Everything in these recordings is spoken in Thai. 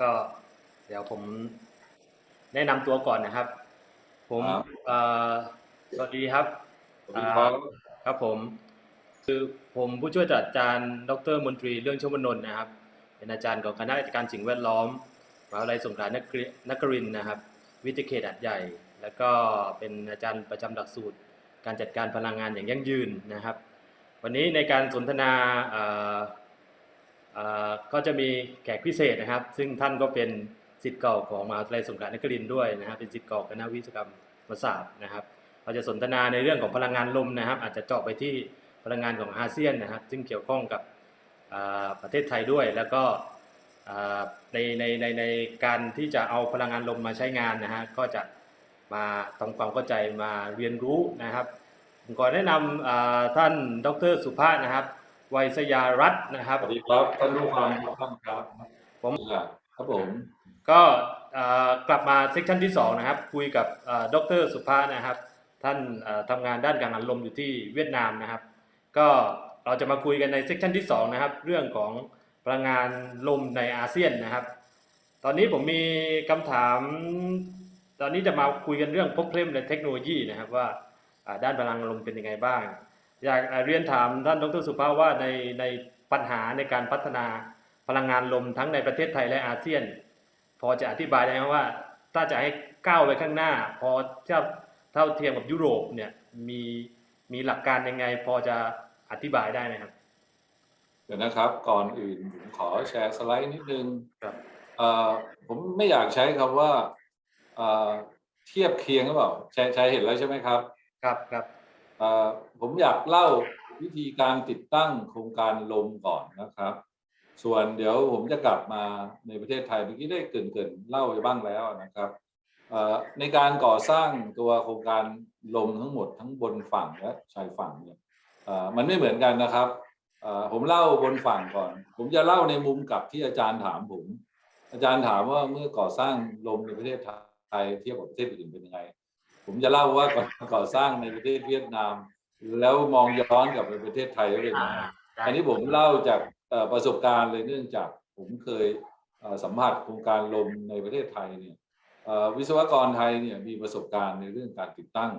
ก็เดี๋ยวผมแนะนำตัวก่อนนะครับ ผมครับเอ่อสวัสดีครับสวัสดีครับครับผม คือผมผู้ช่วยศาสตราจารย์ ดรมนตรีเรื่องชวนนท์นะครับ เป็นอาจารย์ของคณะกิจการสิ่งแวดล้อมมหาวิทยาลัยสงขลานครินครินทร์นะครับ วิทยาเขตหัดใหญ่ แล้วก็เป็นอาจารย์ประจำหลักสูตร การจัดการพลังงานอย่างยั่งยืนนะครับ วันนี้ในการสนทนาเอ่อเอ่อ ก็จะมีแขกพิเศษนะครับ ซึ่งท่านก็เป็นศิษย์เก่าของมหาวิทยาลัยสงขลานครินทร์ด้วยนะครับเป็นศิษย์เก่าคณะวิศวกรรมศาสตร์นะครับเราจะสนทนาในเรื่องของพลังงานลมนะครับ อาจจะเจาะไปที่พลังงานของอาเซียนนะครับ ซึ่งเกี่ยวข้องกับประเทศไทยด้วย แล้วก็ในในในในการที่จะเอาพลังงานลมมาใช้งานนะฮะก็จะมาทำความเข้าใจมาเรียนรู้นะครับผมขอแนะนำท่านดรสุภาพนะครับ ไวยสยารัตน์นะครับ สวัสดีครับท่านผู้ฟังทุกท่านครับผมครับผม ก็เอ่อกลับมาเซสชันที่สองนะครับ คุยกับเอ่อดรสุภาพนะครับ ท่านเอ่อทำงานด้านการหันลมอยู่ที่เวียดนามนะครับ ก็เราจะมาคุยกันในเซสชันที่สองนะครับ เรื่องของพลังงานลมในอาเซียนนะครับ ตอนนี้ผมมีคำถาม ตอนนี้จะมาคุยกันเรื่องพบเพลมและเทคโนโลยีนะครับว่าอ่าด้านพลังงานลมเป็นยังไงบ้าง อยากอ่าเรียนถามท่านดรสุภาพว่าในในปัญหาในการพัฒนาพลังงานลมทั้งในประเทศไทยและอาเซียน พอจะอธิบายได้ไหมว่าถ้าจะให้ก้าวไปข้างหน้า พอเทียบเท่าเทียมกับยุโรปเนี่ยมีมีหลักการยังไง พอจะอธิบายได้ไหมครับ เดี๋ยวนะครับก่อนอื่นผมขอแชร์สไลด์นิดนึงครับเอ่อผมไม่อยากใช้คำว่าเอ่อเทียบเคียงหรือเปล่าใช้ใช้เห็นแล้วใช่ไหมครับ ครับครับเอ่อผมอยากเล่าวิธีการติดตั้งโครงการลมก่อนนะครับ ส่วนเดี๋ยวผมจะกลับมาในประเทศไทยเมื่อกี้ได้เกินๆเล่าไปบ้างแล้วนะครับในการก่อสร้างตัวโครงการลมทั้งหมดทั้งบนฝั่งและชายฝั่งเนี่ยมันไม่เหมือนกันนะครับผมเล่าบนฝั่งก่อน ผมจะเล่าในมุมกลับที่อาจารย์ถามผม อาจารย์ถามว่าเมื่อก่อสร้างลมในประเทศไทยเทียบกับประเทศอื่นเป็นยังไง ผมจะเล่าว่าก่อสร้างในประเทศเวียดนาม แล้วมองย้อนกลับไปประเทศไทยว่าเป็นยังไงได้อันนี้ผมเล่าจากเอ่อประสบการณ์เลยเนื่องจากผมเคยเอ่อสัมผัสโครงการลมในประเทศไทยเนี่ยเอ่อวิศวกรไทยเนี่ยมีประสบการณ์ในเรื่องการติดตั้ง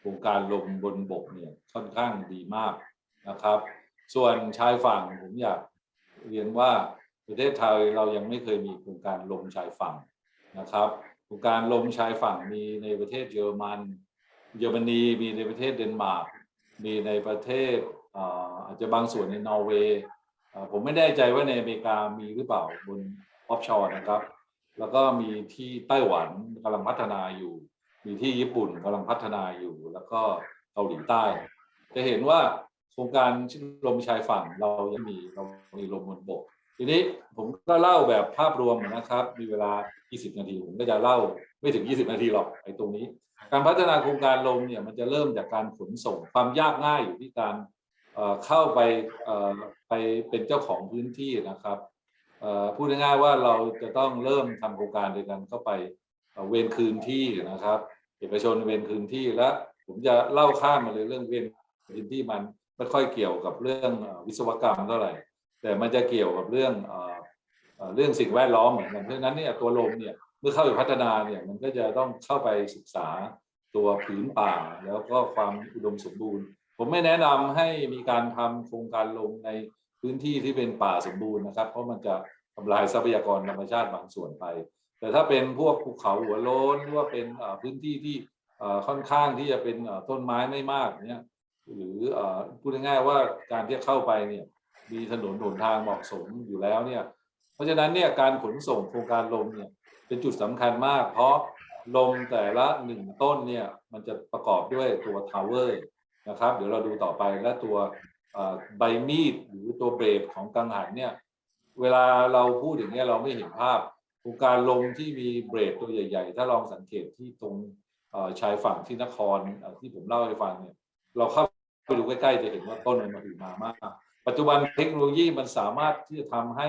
โครงการลมบนบกเนี่ยค่อนข้างดีมากนะครับ ส่วนชายฝั่งผมอยากเรียนว่าประเทศไทยเรายังไม่เคยมีโครงการลมชายฝั่งนะครับโครงการลมชายฝั่งมีในประเทศเยอรมัน เยอรมนีมีในประเทศเดนมาร์ก มีในประเทศอาจจะบางส่วนในนอร์เวย์ผมไม่แน่ใจว่าในอเมริกามีหรือเปล่าบนออฟชอร์นะครับ แล้วก็มีที่ไต้หวันกำลังพัฒนาอยู่ มีที่ญี่ปุ่นกำลังพัฒนาอยู่ แล้วก็เกาหลีใต้ จะเห็นว่าโครงการลมชายฝั่งเรายังมีเรามีลมบนบก ทีนี้ผมก็เล่าแบบภาพรวมนะครับ มีเวลา 20 นาที ผมก็จะเล่าไม่ถึง 20 นาทีหรอกไอ้ตรงนี้ การพัฒนาโครงการลมเนี่ยมันจะเริ่มจากการขนส่งความยากง่ายอยู่ที่การเข้าไปไปเป็นเจ้าของพื้นที่นะครับพูดง่ายๆว่าเราจะต้องเริ่มทำโครงการโดยการเข้าไปเวรคืนที่นะครับ เอกชนเวรคืนที่และผมจะเล่าข้ามมาเลยเรื่องเวรคืนที่มันไม่ค่อยเกี่ยวกับเรื่องวิศวกรรมเท่าไหร่ แต่มันจะเกี่ยวกับเรื่องเรื่องสิ่งแวดล้อมเหมือนกันเพราะฉะนั้นเนี่ยตัวลมเนี่ยเมื่อเข้าไปพัฒนาเนี่ยมันก็จะต้องเข้าไปศึกษาตัวผืนป่าแล้วก็ความอุดมสมบูรณ์ ผมไม่แนะนำให้มีการทำโครงการลงในพื้นที่ที่เป็นป่าสมบูรณ์นะครับ เพราะมันจะทำลายทรัพยากรธรรมชาติบางส่วนไป แต่ถ้าเป็นพวกภูเขาหัวโล้นหรือว่าเป็นพื้นที่ที่ค่อนข้างที่จะเป็นต้นไม้ไม่มากเนี่ยหรือพูดง่ายๆว่าการที่เข้าไปเนี่ย มีถนนหนทางเหมาะสมอยู่แล้วเนี่ยเพราะฉะนั้นเนี่ยการขนส่งโครงการลมเนี่ยเป็นจุดสำคัญมาก เพราะลมแต่ละหนึ่งต้นเนี่ยมันจะประกอบด้วยตัวทาวเวอร์นะครับเดี๋ยวเราดูต่อไปและตัวใบมีดหรือตัวเบรดของกังหันเนี่ยเวลาเราพูดอย่างเงี้ยเราไม่เห็นภาพโครงการลมที่มีเบรดตัวใหญ่ ๆ ถ้าลองสังเกตที่ตรงชายฝั่งที่นครที่ผมเล่าให้ฟังเนี่ยเราเข้าไปดูใกล้ๆจะเห็นว่าต้นมันมาถึงมามาก ปัจจุบันเทคโนโลยีมันสามารถที่จะทำให้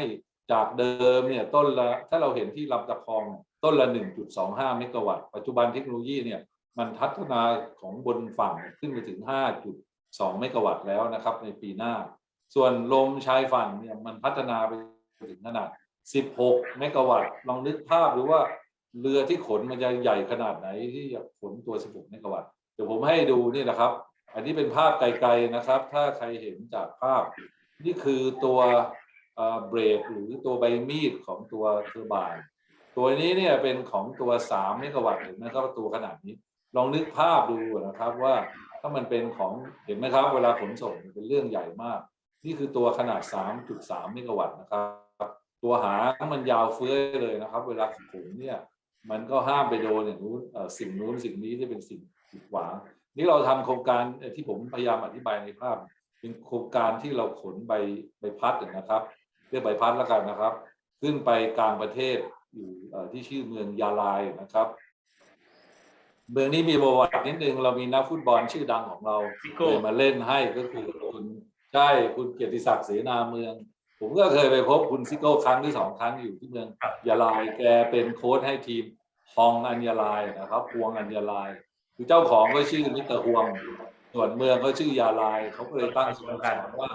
จากเดิมเนี่ยต้นละถ้าเราเห็นที่ลำตะคองเนี่ยต้นละ 1.25 เมกะวัตต์ปัจจุบันเทคโนโลยีเนี่ยมันพัฒนาของบนฝั่งขึ้นไปถึง 5.2 เมกะวัตต์แล้วนะครับ ในปีหน้า ส่วนลมชายฝั่งเนี่ยมันพัฒนาไปถึงขนาด 16 เมกะวัตต์ลองนึกภาพดูว่าเรือที่ขนมันจะใหญ่ขนาดไหนที่จะขนตัว 16 เมกะวัตต์เดี๋ยวผมให้ดูนี่นะครับ อันนี้เป็นภาพไกลๆนะครับ ถ้าใครเห็นจากภาพ นี่คือตัวเบรกหรือตัวใบมีดของตัวเทอร์ไบน์ตัวนี้เนี่ยเป็นของตัว3เมกะวัตต์เห็นไหมครับตัวขนาดนี้ ลองนึกภาพดูนะครับว่าถ้ามันเป็นของเห็นไหมครับ เวลาขนส่งเป็นเรื่องใหญ่มาก นี่คือตัวขนาด 3.3เมกะวัตต์นะครับ ตัวหางมันยาวเฟื้อยเลยนะครับ เวลาขนเนี่ยมันก็ห้ามไปโดนอย่างนู้นสิ่งนู้นสิ่งนี้ที่เป็นสิ่งกีดขวาง นี่เราทำโครงการเอ่อที่ผมพยายามอธิบายในภาพ เป็นโครงการที่เราขนใบใบพัดนะครับเรียกใบพัดแล้วกันนะครับ ขึ้นไปกลางประเทศอยู่เอ่อที่ชื่อเมืองยาลายนะครับ เมืองนี้มีประวัตินิดนึงเรามีนักฟุตบอลชื่อดังของเราซิเคโก้ยมาเล่นให้ก็คือคุณใช่คุณเกียรติศักดิ์เสนาเมือง ผมก็เคยไปพบคุณซิโก้ครั้งที่สองครั้งอยู่ที่เมืองยาลายแกเป็นโค้ชให้ทีมฮองอัญญาลายนะครับฮวงอัญญาลาย คือเจ้าของก็ชื่อมิสเตอร์ฮวงส่วนเมืองก็ชื่อยาลายเขาก็เลยตั้งสโมสรว่า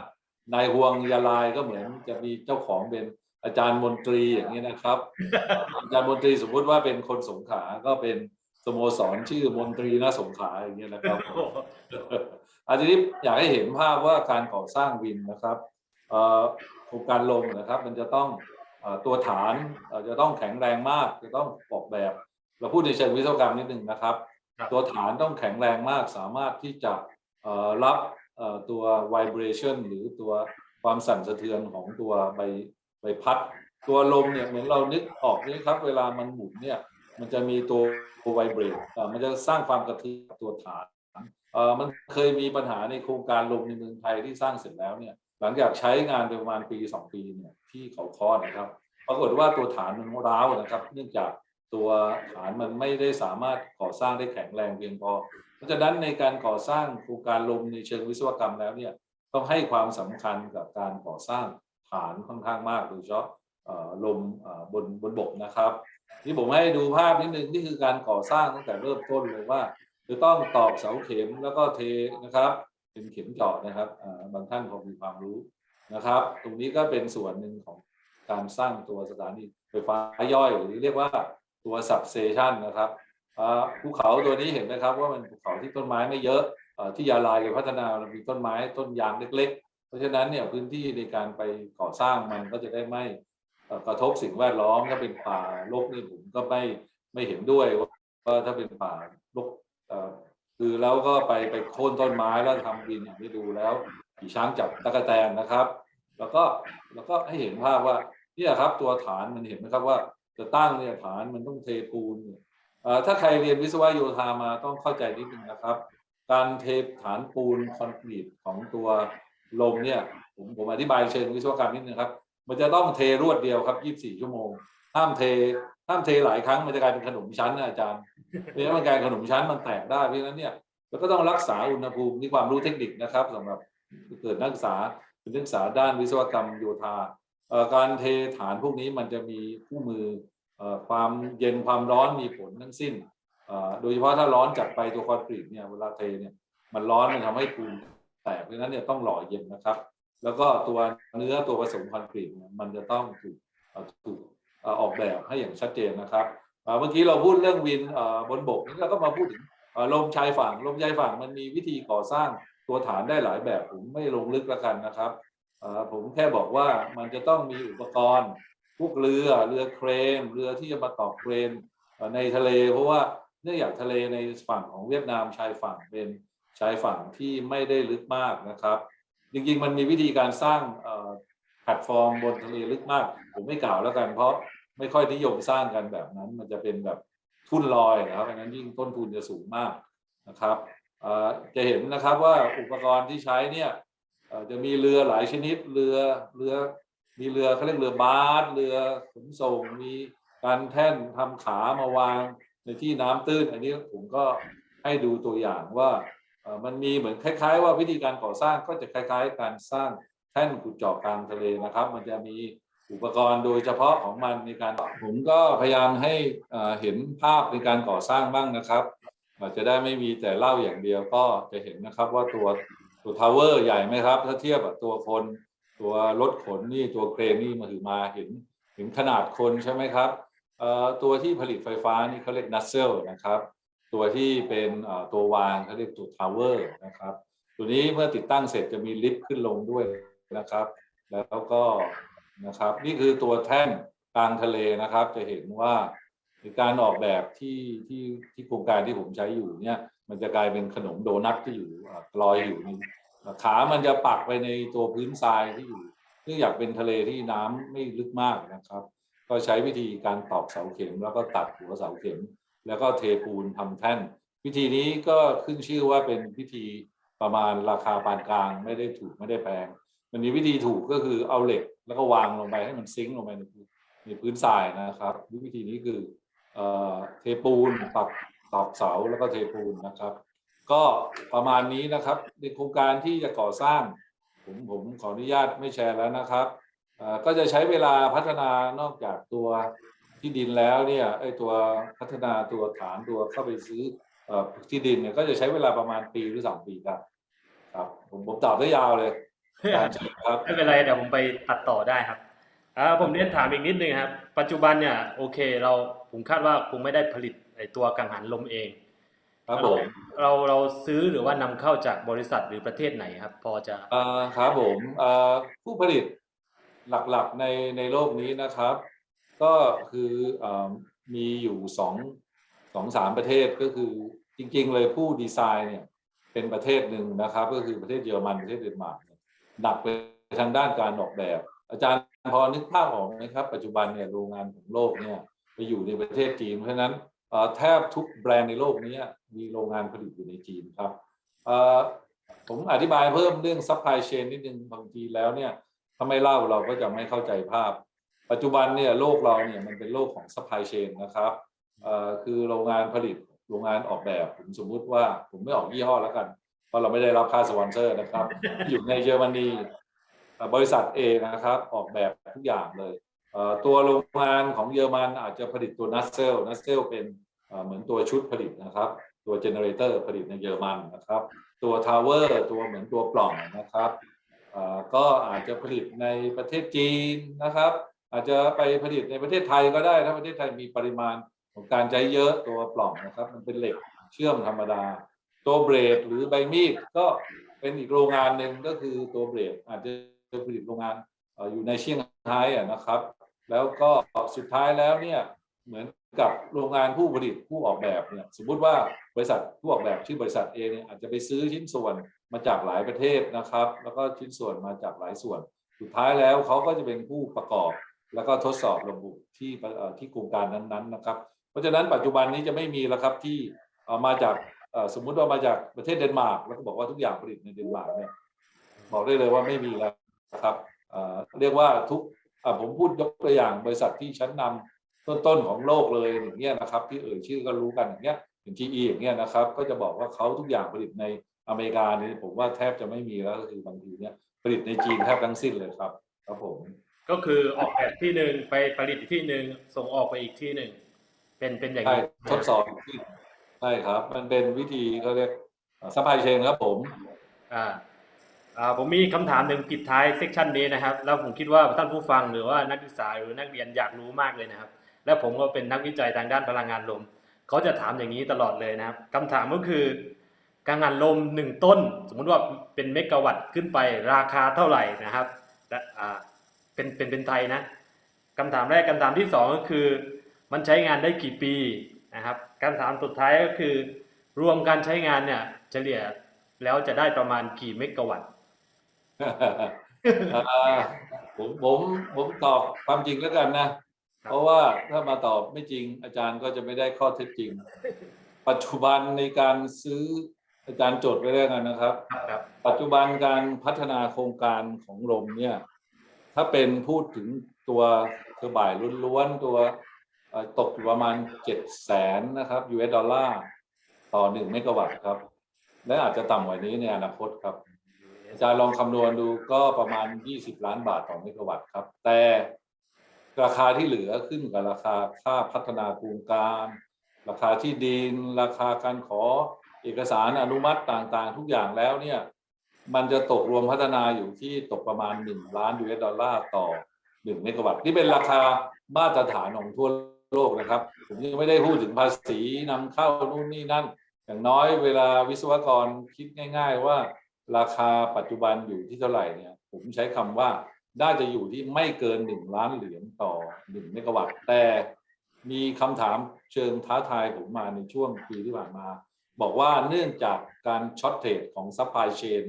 นายฮวงยาลายก็เหมือนจะมีเจ้าของเป็นอาจารย์มนตรีอย่างนี้นะครับ อาจารย์มนตรีสมมุติว่าเป็นคนสงขลาก็เป็นสโมสรชื่อมนตรีนาสงขลาอย่างเงี้ยนะครับอาทีนี้อยากให้เห็นภาพว่าการก่อสร้างวินนะครับเอ่อโครงการลงนะครับมันจะต้องเอ่อตัวฐานเอ่อจะต้องแข็งแรงมากจะต้องออกแบบ เราพูดในเชิงวิศวกรรมนิดนึงนะครับครับ ตัวฐานต้องแข็งแรงมากสามารถที่จะรับตัว vibration หรือตัวความสั่นสะเทือนของตัวใบใบพัด ตัวลมเนี่ยเหมือนเรานึกออกนี่ครับ เวลามันหมุนเนี่ยมันจะมีตัวตัวไวเบรตมันจะสร้างความกระเทือนตัวฐานมันเคยมีปัญหาในโครงการลมในเมืองไทยที่สร้างเสร็จแล้วเนี่ยหลังจากใช้งานไปประมาณปีสองปีเนี่ยที่เขาคอนะครับ ปรากฏว่าตัวฐานมันร้าวนะครับ เนื่องจาก ตัวฐานมันไม่ได้สามารถก่อสร้างได้แข็งแรงเพียงพอ เพราะฉะนั้นในการก่อสร้างโครงการลมในเชิงวิศวกรรมแล้วเนี่ยต้องให้ความสำคัญกับการก่อสร้างฐานค่อนข้างมากโดยเฉพาะลมบนบนบกนะครับ ที่ผมให้ดูภาพนิดนึงนี่คือการก่อสร้างตั้งแต่เริ่มต้นเลยว่าจะต้องตอกเสาเข็มแล้วก็เทนะครับเป็นเข็มเจาะนะครับบางท่านคงมีความรู้นะครับ ตรงนี้ก็เป็นส่วนหนึ่งของการสร้างตัวสถานีไฟฟ้าย่อยหรือเรียกว่า ตัว substation นะครับภูเขาตัวนี้เห็นไหมครับว่ามันภูเขาที่ต้นไม้ไม่เยอะที่ยาลายเราพัฒนาเรามีต้นไม้ต้นยางเล็ก ๆ เพราะฉะนั้นเนี่ยพื้นที่ในการไปก่อสร้างมันก็จะได้ไม่กระทบสิ่งแวดล้อมถ้าเป็นป่ารกนี่ผมก็ไม่ไม่เห็นด้วยว่าถ้าเป็นป่ารกคือแล้วก็ไปไปโค่นต้นไม้แล้วทำดินอย่างที่ดูแล้วขี่ช้างจับตะกแตนนะครับ แล้วก็แล้วก็ให้เห็นภาพว่านี่ครับตัวฐานมันเห็นไหมครับว่า จะตั้งเนี่ยฐานมันต้องเทปูนเนี่ยถ้าใครเรียนวิศวโยธามาต้องเข้าใจนิดนึงนะครับ การเทฐานปูนคอนกรีตของตัวลมเนี่ยผมผมอธิบายเชิงวิศวกรรมนิดนึงครับ มันจะต้องเทรวดเดียวครับ 24 ชั่วโมง ห้ามเทห้ามเทหลายครั้งมันจะกลายเป็นขนมชั้นนะอาจารย์เพราะฉะนั้นมันกลายขนมชั้นมันแตกได้เพราะฉะนั้นเนี่ยเราก็ต้องรักษาอุณหภูมินี่ความรู้เทคนิคนะครับสำหรับเกิดนักศึกษาเป็นนักศึกษาด้านวิศวกรรมโยธา การเทฐานพวกนี้มันจะมีคู่มือความเย็นความร้อนมีผลทั้งสิ้นโดยเฉพาะถ้าร้อนจากไปตัวคอนกรีตเนี่ยเวลาเทเนี่ยมันร้อนมันทำให้ปูนแตกเพราะฉะนั้นเนี่ยต้องหล่อเย็นนะครับ แล้วก็ตัวเนื้อตัวผสมคอนกรีตเนี่ยมันจะต้องถูกออถูกออกแบบให้อย่างชัดเจนนะครับเมื่อกี้เราพูดเรื่องวินบนบกนี่เราก็มาพูดถึงลมชายฝั่งลมชายฝั่งมันมีวิธีก่อสร้างตัวฐานได้หลายแบบผมไม่ลงลึกแล้วกันนะครับ ผมแค่บอกว่ามันจะต้องมีอุปกรณ์พวกเรือเรือเครนเรือที่จะมาต่อเครนในทะเล เพราะว่าเนื่องจากทะเลในฝั่งของเวียดนามชายฝั่งเป็นชายฝั่งที่ไม่ได้ลึกมากนะครับ จริงๆมันมีวิธีการสร้างแพลตฟอร์มบนทะเลลึกมาก ผมไม่กล่าวแล้วกัน เพราะไม่ค่อยนิยมสร้างกันแบบนั้น มันจะเป็นแบบทุ่นลอยนะครับอันนั้นยิ่งต้นทุนจะสูงมากนะครับจะเห็นนะครับว่าอุปกรณ์ที่ใช้เนี่ย จะมีเรือหลายชนิดเรือเรือมีเรือเขาเรียกเรือบาสเรือขนส่งมีการแท่นทำขามาวางในที่น้ำตื้น อันนี้ผมก็ให้ดูตัวอย่างว่ามันมีเหมือนคล้าย ๆ ว่าวิธีการก่อสร้างก็จะคล้าย ๆ การสร้างแท่นขุดเจาะกลางทะเลนะครับ มันจะมีอุปกรณ์โดยเฉพาะของมันในการผมก็พยายามให้เห็นภาพในการก่อสร้างบ้างนะครับอาจจะได้ไม่มีแต่เล่าอย่างเดียวก็จะเห็นนะครับว่าตัว ตัวทาวเวอร์ใหญ่ไหมครับ ถ้าเทียบกับตัวคนตัวรถขนนี่ตัวเครนนี่มาถือมาเห็นถึงขนาดคนใช่ไหมครับตัวที่ผลิตไฟฟ้านี่เขาเรียกนัสเซลนะครับ ตัวที่เป็นตัววางเขาเรียกตัวทาวเวอร์นะครับ ตัวนี้เมื่อติดตั้งเสร็จจะมีลิฟต์ขึ้นลงด้วยนะครับ แล้วก็นะครับนี่คือตัวแท่นกลางทะเลนะครับ จะเห็นว่าการออกแบบที่ที่ที่โครงการที่ผมใช้อยู่เนี่ย มันจะกลายเป็นขนมโดนัทที่อยู่ลอยอยู่ใน ขามันจะปักไปในตัวพื้นทรายที่อยู่เนื่องจากเป็นทะเลที่น้ำไม่ลึกมากนะครับ ก็ใช้วิธีการตอกเสาเข็ม แล้วก็ตัดหัวเสาเข็ม แล้วก็เทปูนทำแท่น วิธีนี้ก็ขึ้นชื่อว่าเป็นวิธีประมาณราคาปานกลางไม่ได้ถูกไม่ได้แพงมันมีวิธีถูกก็คือเอาเหล็ก แล้วก็วางลงไปให้มันซิงลงไปในพื้นในพื้นทรายนะครับ วิธีนี้คือเอ่อเทปูนปักตอกเสาแล้วก็เทปูนนะครับ ก็ประมาณนี้นะครับในโครงการที่จะก่อสร้าง ผมผมขออนุญาตไม่แชร์แล้วนะครับก็จะใช้เวลาพัฒนานอกจากตัวที่ดินแล้วเนี่ยไอ้ตัวพัฒนาตัวฐานตัวเข้าไปซื้อที่ดินเนี่ยก็จะใช้เวลาประมาณปีหรือสองปีครับครับ ผมผมตอบได้ยาวเลยครับไม่เป็นไรเดี๋ยวผมไปตัดต่อได้ครับอ่าผมเรียนถามอีกนิดนึงครับ ปัจจุบันเนี่ยโอเคเราผมคาดว่าคงไม่ได้ผลิตไอตัวกังหันลมเอง ครับผมเราเราซื้อหรือว่านำเข้าจากบริษัทหรือประเทศไหนครับ พอจะเอ่อครับผมเอ่อผู้ผลิตหลักๆในในโลกนี้นะครับ ก็คือเอ่อมีอยู่สองสองสามประเทศก็คือจริง ๆ เลยผู้ดีไซน์เนี่ยเป็นประเทศหนึ่งนะครับ ก็คือประเทศเยอรมันประเทศเดนมาร์กเนี่ยหนักไปทางด้านการออกแบบ อาจารย์พอนึกภาพออกไหมครับ ปัจจุบันเนี่ยโรงงานของโลกเนี่ยไปอยู่ในประเทศจีนเพราะฉะนั้นเอ่อ แทบทุกแบรนด์ในโลกนี้มีโรงงานผลิตอยู่ในจีนครับผมอธิบายเพิ่มเรื่องซัพพลายเชนนิดนึงบางทีแล้วเนี่ยถ้าไม่เล่าเราก็จะไม่เข้าใจภาพ ปัจจุบันเนี่ยโลกเราเนี่ยมันเป็นโลกของซัพพลายเชนนะครับคือโรงงานผลิตโรงงานออกแบบผมสมมุติว่าผมไม่ออกยี่ห้อแล้วกัน เพราะเราไม่ได้รับค่าสปอนเซอร์นะครับ อยู่ในเยอรมนีบริษัทเอนะครับออกแบบทุกอย่างเลย ตัวโรงงานของเยอรมันอาจจะผลิตตัวนัสเซลนัสเซลเป็นเหมือนตัวชุดผลิตนะครับ ตัวเจเนเรเตอร์ผลิตในเยอรมันนะครับ ตัวทาวเวอร์ตัวเหมือนตัวปล่องนะครับก็อาจจะผลิตในประเทศจีนนะครับ อาจจะไปผลิตในประเทศไทยก็ได้ถ้าประเทศไทยมีปริมาณของการใช้เยอะตัวปล่องนะครับ มันเป็นเหล็กเชื่อมธรรมดา ตัวเบรดหรือใบมีดก็เป็นอีกโรงงานหนึ่งก็คือตัวเบรดอาจจะผลิตโรงงานอยู่ในเชียงรายนะครับ แล้วก็สุดท้ายแล้วเนี่ยเหมือนกับโรงงานผู้ผลิตผู้ออกแบบเนี่ยสมมุติว่าบริษัทผู้ออกแบบชื่อบริษัทเองเนี่ยอาจจะไปซื้อชิ้นส่วนมาจากหลายประเทศนะครับ แล้วก็ชิ้นส่วนมาจากหลายส่วน สุดท้ายแล้วเขาก็จะเป็นผู้ประกอบ แล้วก็ทดสอบระบบที่เอ่อที่โครงการนั้นๆนะครับ เพราะฉะนั้นปัจจุบันนี้จะไม่มีแล้วครับที่มาจากสมมุติว่ามาจากประเทศเดนมาร์กแล้วก็บอกว่าทุกอย่างผลิตในเดนมาร์กเนี่ยบอกได้เลยว่าไม่มีแล้วนะครับเรียกว่าทุก ผมพูดยกตัวอย่างบริษัทที่ชั้นนำต้นๆของโลกเลยอย่างเงี้ยนะครับ ที่เอ่ยชื่อก็รู้กันอย่างเงี้ยอย่าง GE อย่างเงี้ยนะครับ ก็จะบอกว่าเขาทุกอย่างผลิตในอเมริกานี่ผมว่าแทบจะไม่มีแล้วก็คือบางทีเนี่ยผลิตในจีนแทบทั้งสิ้นเลยครับ ครับผมก็คือออกแบบที่หนึ่งไปผลิตที่หนึ่งส่งออกไปอีกที่หนึ่งเป็นเป็นอย่างใช่นี้ทดสอบที่ใช่ครับ มันเป็นวิธีเขาเรียกซัพพลายเชนครับผม อ่าอ่า ผมมีคำถามหนึ่งปิดท้ายเซกชันนี้นะครับ แล้วผมคิดว่าท่านผู้ฟังหรือว่านักศึกษาหรือนักเรียนอยากรู้มากเลยนะครับ และผมก็เป็นนักวิจัยทางด้านพลังงานลม เขาจะถามอย่างนี้ตลอดเลยนะครับคำถามก็คือกังหันลมหนึ่งต้น สมมุติว่าเป็นเมกะวัตต์ขึ้นไปราคาเท่าไหร่นะครับและเป็นเป็นเป็นไทยนะคำถามแรกคำถามที่สองก็คือ มันใช้งานได้กี่ปีนะครับคำถามสุดท้ายก็คือ รวมการใช้งานเนี่ยเฉลี่ยแล้วจะได้ประมาณกี่เมกะวัตต์ ผมผมผมตอบความจริงแล้วกันนะ เพราะว่าถ้ามาตอบไม่จริง อาจารย์ก็จะไม่ได้ข้อเท็จจริง ปัจจุบันในการซื้ออาจารย์จดไว้แล้วกันนะครับครับปัจจุบันการพัฒนาโครงการของลมเนี่ย ถ้าเป็นพูดถึงตัวเทอร์ไบน์ล้วนๆตัวเอ่อตกอยู่ประมาณเจ็ดแสนนะครับ US ดอลลาร์ต่อหนึ่งเมกะวัตต์ครับ และอาจจะต่ำกว่านี้ในอนาคตครับ อาจารย์ลองคำนวณดูก็ประมาณ 20 ล้านบาทต่อเมกะวัตต์ครับ แต่ราคาที่เหลือขึ้นกับราคาค่าพัฒนาโครงการ ราคาที่ดิน ราคาการขอเอกสารอนุมัติต่างๆ ทุกอย่างแล้วเนี่ยมันจะตกรวมพัฒนาอยู่ที่ตกประมาณ 1 ล้านดอลลาร์ต่อหนึ่งเมกะวัตต์นี่เป็นราคามาตรฐานของทั่วโลกนะครับ ผมยังไม่ได้พูดถึงภาษีนำเข้านู่นนี่นั่น อย่างน้อยเวลาวิศวกรคิดง่าย ๆ ว่า ราคาปัจจุบันอยู่ที่เท่าไหร่เนี่ย ผมใช้คำว่าน่าจะอยู่ที่ไม่เกินหนึ่งล้านเหรียญต่อหนึ่งเมกะวัตต์แต่มีคำถามเชิงท้าทายผมมาในช่วงปีที่ผ่านมา บอกว่าเนื่องจากการช็อตเทรดของซัพพลายเชน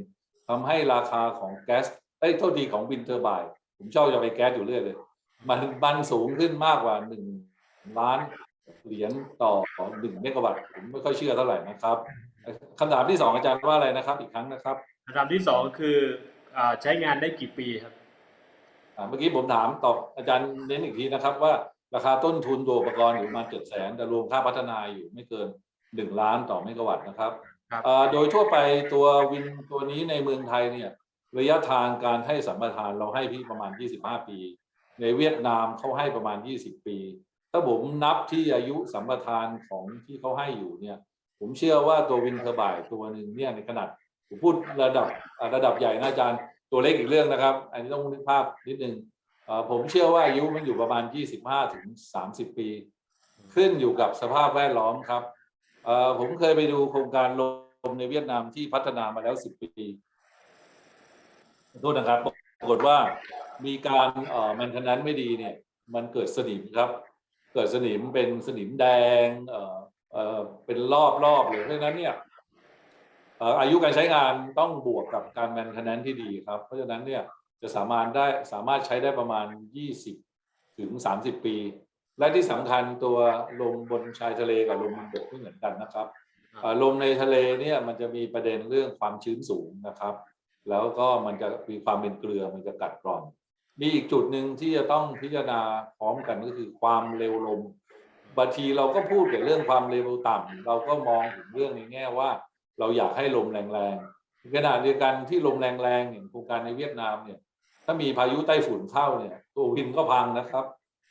ทำให้ราคาของแก๊สเอ้ยโทษทีของวินเทอร์บายผมชอบจะไปแก๊สอยู่เรื่อยเลย มันมันสูงขึ้นมากกว่าหนึ่งล้านเหรียญต่อหนึ่งเมกะวัตต์ผมไม่ค่อยเชื่อเท่าไหร่นะครับ คำถามที่สองอาจารย์ว่าอะไรนะครับ อีกครั้งนะครับคำถามที่สองคืออ่าใช้งานได้กี่ปีครับอ่าเมื่อกี้ผมถามตอบอาจารย์เน้นอีกทีนะครับ ว่าราคาต้นทุนตัวอุปกรณ์อยู่ประมาณเจ็ดแสนแต่รวมค่าพัฒนาอยู่ไม่เกินหนึ่งล้านต่อเมกะวัตต์นะครับครับอ่าโดยทั่วไปตัววินตัวนี้ในเมืองไทยเนี่ยระยะทางการให้สัมปทานเราให้พี่ประมาณ 25 ปี ในเวียดนามเขาให้ประมาณ 20 ปี ถ้าผมนับที่อายุสัมปทานของที่เขาให้อยู่เนี่ย ผมเชื่อว่าตัววินเทอร์บายตัวหนึ่งเนี่ยในขนาดผมพูดระดับระดับใหญ่นะอาจารย์ตัวเล็กอีกเรื่องนะครับ อันนี้ต้องนึกภาพนิดนึงเอ่อผมเชื่อว่าอายุมันอยู่ประมาณ 25ถึง30 ปี ขึ้นอยู่กับสภาพแวดล้อมครับผมเคยไปดูโครงการลมในเวียดนามที่พัฒนามาแล้ว 10 ปีโทษนะครับปรากฏว่ามีการเอ่อมันขนั้นไม่ดีเนี่ย มันเกิดสนิมครับ เกิดสนิมเป็นสนิมแดงเอ่อ เอ่อเป็นรอบรอบเลยเพราะฉะนั้นเนี่ยเอ่ออายุการใช้งานต้องบวกกับการแมนเทนแนนที่ดีครับ เพราะฉะนั้นเนี่ยจะสามารถได้สามารถใช้ได้ประมาณ 20 ถึง 30 ปี และที่สำคัญตัวลมบนชายทะเลกับลมบนบกไม่เหมือนกันนะครับเอ่อลมในทะเลเนี่ยมันจะมีประเด็นเรื่องความชื้นสูงนะครับ แล้วก็มันจะมีความเป็นเกลือมันจะกัดกร่อน มีอีกจุดหนึ่งที่จะต้องพิจารณาพร้อมกันก็คือความเร็วลม บางทีเราก็พูดแต่ยวเรื่องความเร็วต่ำเราก็มองถึงเรื่องในแง่ว่า เราอยากให้ลมแรงๆขณะเดียวกันที่ลมแรงๆอย่างโครงการในเวียดนามเนี่ย ถ้ามีพายุไต้ฝุ่นเข้าเนี่ย ตัววินก็พังนะครับ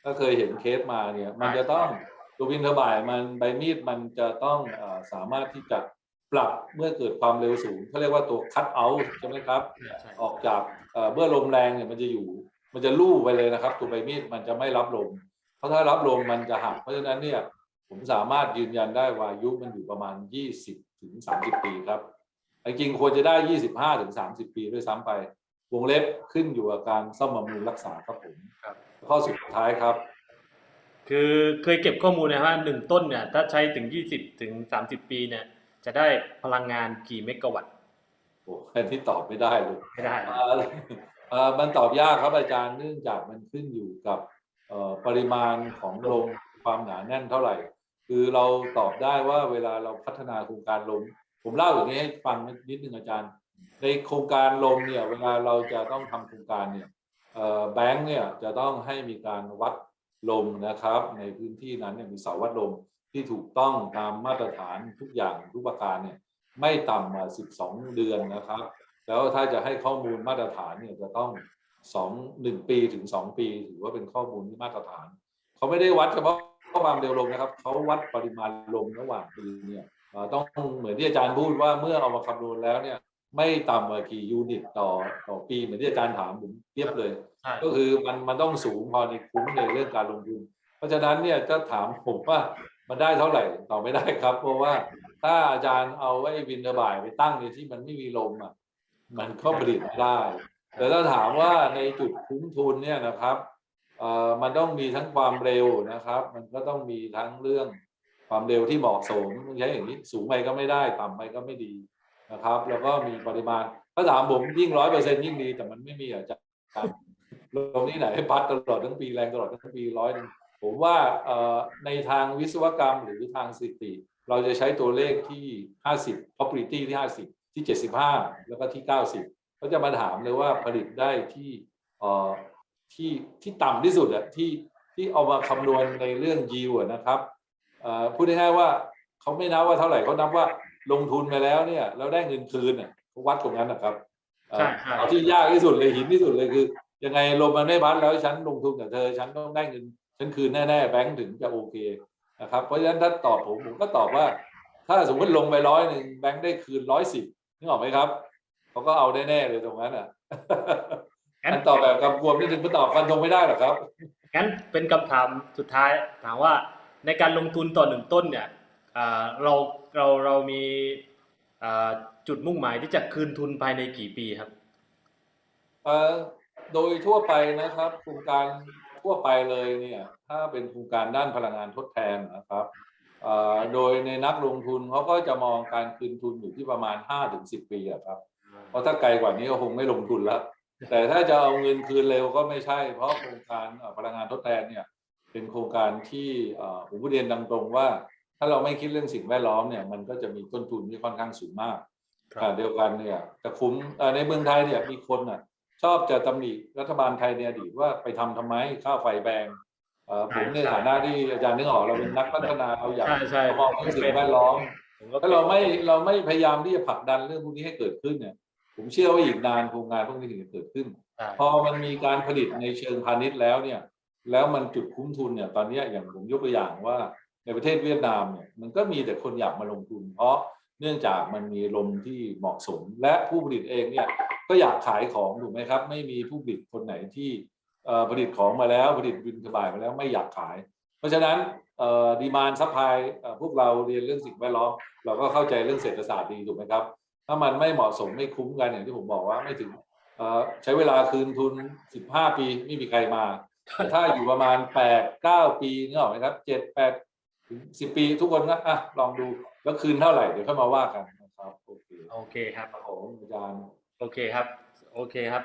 ก็เคยเห็นเคสมาเนี่ย มันจะต้องตัววินเทอร์บายมันใบมีดมันจะต้องอสามารถที่จะปรับเมื่อเกิดความเร็วสูงเขาเรียกว่าตัวคั t เอาท์ใช่ไหมครับ ออกจากเมื่อลมแรงเนี่ยมันจะอยู่ มันจะลู่ไปเลยนะครับ ตัวใบมีดมันจะไม่รับลม เพราะถ้ารับลมมันจะหักเพราะฉะนั้นเนี่ยผมสามารถยืนยันได้ว่าอายุมันอยู่ประมาณ 20 ถึง 30 ปีครับจริงๆควรจะได้ 25 ถึง 30 ปีด้วยซ้ำไป วงเล็บขึ้นอยู่กับการซ่อมบำรุงรักษาครับผมครับข้อสุดท้ายครับ คือเคยเก็บข้อมูลนะว่าหนึ่งต้นเนี่ย ถ้าใช้ถึง 20 ถึง 30 ปีเนี่ย จะได้พลังงานกี่เมกะวัตต์โอ้อันที่ตอบไม่ได้เลยไม่ได้เอ่อเอ่อมันตอบยากครับอาจารย์เนื่องจากมันขึ้นอยู่กับเอ่อ ปริมาณของลมความหนาแน่นเท่าไหร่ คือเราตอบได้ว่าเวลาเราพัฒนาโครงการลม ผมเล่าอย่างนี้ให้ฟังนิดนึงอาจารย์ ในโครงการลมเนี่ยเวลาเราจะต้องทำโครงการเนี่ยแบงค์เนี่ยจะต้องให้มีการวัดลมนะครับ ในพื้นที่นั้นเนี่ยมีเสาวัดลมที่ถูกต้องตามมาตรฐานทุกอย่างทุกประการเนี่ยไม่ต่ำกว่า12 เดือนนะครับ แล้วถ้าจะให้ข้อมูลมาตรฐานเนี่ยจะต้อง สองหนึ่งปีถึงสองปีถือว่าเป็นข้อมูลที่มาตรฐาน เขาไม่ได้วัดเฉพาะความเร็วลมนะครับ เขาวัดปริมาณลมระหว่างปีเนี่ยเอ่อต้องเหมือนที่อาจารย์พูดว่าเมื่อเอามาคำนวณแล้วเนี่ย ไม่ต่ำกว่ากี่ยูนิตต่อต่อปีเหมือนที่อาจารย์ถามผมเทียบเลยใช่ก็คือมันมันต้องสูงพอในคุ้มในเรื่องการลงทุน เพราะฉะนั้นเนี่ยจะถามผมว่ามันได้เท่าไหร่ตอบไม่ได้ครับ เพราะว่าถ้าอาจารย์เอาไอ้วินเทอร์บายไปตั้งในที่มันไม่มีลมอะมันก็ผลิตไม่ได้ แต่ถ้าถามว่าในจุดคุ้มทุนเนี่ยนะครับเอ่อมันต้องมีทั้งความเร็วนะครับ มันก็ต้องมีทั้งเรื่องความเร็วที่เหมาะสมองใช้อย่างนี้สูงไปก็ไม่ได้ ต่ำไปก็ไม่ดีนะครับ แล้วก็มีปริมาณถ้าถามผมยิ่งร้อยเปอร์เซ็นยิ่งดี แต่มันไม่มีอาจารย์ลงที่ไหนพัดตลอดทั้งปีแรงตลอดทั้งปีร้อยผมว่าเอ่อในทางวิศวกรรมหรือทางสถิติ เราจะใช้ตัวเลขที่ 50 probability ที่ 50 ที่ 75 แล้วก็ที่ 90 เขาจะมาถามเลยว่าผลิตได้ที่เอ่อที่ที่ต่ำที่สุดอะที่ที่เอามาคำนวณในเรื่อง yield อะนะครับเอ่อพูดง่ายๆว่าเขาไม่นับว่าเท่าไหร่เขานับว่าลงทุนไปแล้วเนี่ยแล้วได้เงินคืนเนี่ยเขาวัดตรงนั้นนะครับเอ่อใช่ใช่เอาที่ยากที่สุดเลยหินที่สุดเลยคือ ยังไงลมมันไม่พัดแล้วฉันลงทุนกับเธอ ฉันต้องได้เงินฉันคืนแน่ๆแบงค์ถึงจะโอเคนะครับเพราะฉะนั้นถ้าตอบผมผมก็ตอบว่า ถ้าสมมติลงไปร้อยหนึ่งแบงค์ได้คืนร้อยสิบนึกออกไหมครับ เขาก็เอาแน่ๆเลยตรงนั้นอะงั้นอันตอบแบบกำกวมนี่ถึงไปตอบฟันธงไม่ได้หรอกครับงั้นเป็นคำถามสุดท้ายถามว่าในการลงทุนต่อหนึ่งต้นเนี่ยอ่าเราเราเรามีอ่าจุดมุ่งหมายที่จะคืนทุนภายในกี่ปีครับเอ่อโดยทั่วไปนะครับโครงการทั่วไปเลยเนี่ยถ้าเป็นโครงการด้านพลังงานทดแทนนะครับเอ่อโดยในนักลงทุนเขาก็จะมองการคืนทุนอยู่ที่ประมาณ 5-10 ปีอะครับ เพราะถ้าไกลกว่านี้ก็คงไม่ลงทุนแล้ว แต่ถ้าจะเอาเงินคืนเร็วก็ไม่ใช่ เพราะโครงการเอ่อพลังงานทดแทนเนี่ยเป็นโครงการที่เอ่อผมพูดเรียนตามตรงว่า ถ้าเราไม่คิดเรื่องสิ่งแวดล้อมเนี่ยมันก็จะมีต้นทุนที่ค่อนข้างสูงมากครับขณะเดียวกันเนี่ยจะคุ้มเอ่อในเมืองไทยเนี่ยมีคนอะชอบจะตำหนิรัฐบาลไทยในอดีตว่าไปทำทำไมค่าไฟแพงเอ่อผมในฐานะที่อาจารย์นึกออกเราเป็นนักพัฒนาเราอยากใช่ใช่มองเรื่องสิ่งแวดล้อมผมก็ถ้าเราไม่เราไม่พยายามที่จะผลักดันเรื่องพวกนี้ให้เกิดขึ้นเนี่ย ผมเชื่อว่าอีกนานโครงงานพวกนี้ถึงจะเกิดขึ้นใช่พอมันมีการผลิตในเชิงพาณิชย์แล้วเนี่ย แล้วมันจุดคุ้มทุนเนี่ยตอนเนี้ยอย่างผมยกตัวอย่างว่าในประเทศเวียดนามเนี่ยมันก็มีแต่คนอยากมาลงทุน เพราะเนื่องจากมันมีลมที่เหมาะสม และผู้ผลิตเองเนี่ยก็อยากขายของถูกไหมครับ ไม่มีผู้ผลิตคนไหนที่เอ่อผลิตของมาแล้วผลิตบินสบายมาแล้วไม่อยากขาย เพราะฉะนั้นดีมานซัพพลายพวกเราเรียนเรื่องสิ่งแวดล้อมเราก็เข้าใจเรื่องเศรษฐศาสตร์ดีถูกไหมครับ ถ้ามันไม่เหมาะสมไม่คุ้มกันอย่างที่ผมบอกว่าไม่ถึงเอ่อใช้เวลาคืนทุน 15 ปีไม่มีใครมาแต่ถ้าอยู่ประมาณ 8 9 ปีนึกออกไหมครับ 7 8 ถึง 10 ปีทุกคนก็อะลองดูแล้วคืนเท่าไหร่เดี๋ยวค่อยมาว่ากันนะครับโอเคโอเคครับครับผมอาจารย์โอเคครับโอเคครับ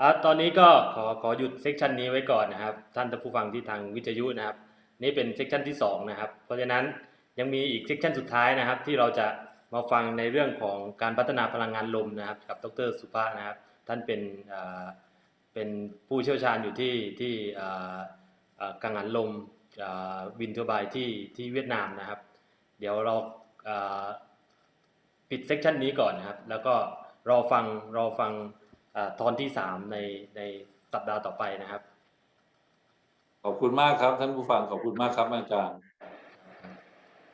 อะตอนนี้ก็ขอขอหยุดเซกชันนี้ไว้ก่อนนะครับ ท่านผู้ฟังที่ทางวิทยุนะครับ นี่เป็นเซกชันที่สองนะครับเพราะฉะนั้นยังมีอีกเซกชันสุดท้ายนะครับ ที่เราจะ มาฟังในเรื่องของการพัฒนาพลังงานลมนะครับ กับดรสุภานะครับ ท่านเป็นเป็นผู้เชี่ยวชาญอยู่ที่ที่อ่าอ่ากังหันลมวินเทอร์บน์ที่ที่เวียดนามนะครับ เดี๋ยวเราปิดเซกชันนี้ก่อนนะครับ แล้วก็รอฟังรอฟังอตอนที่สามในในสัปดาห์ต่อไปนะครับ ขอบคุณมากครับท่านผู้ฟังขอบคุณมากครับอาจารย์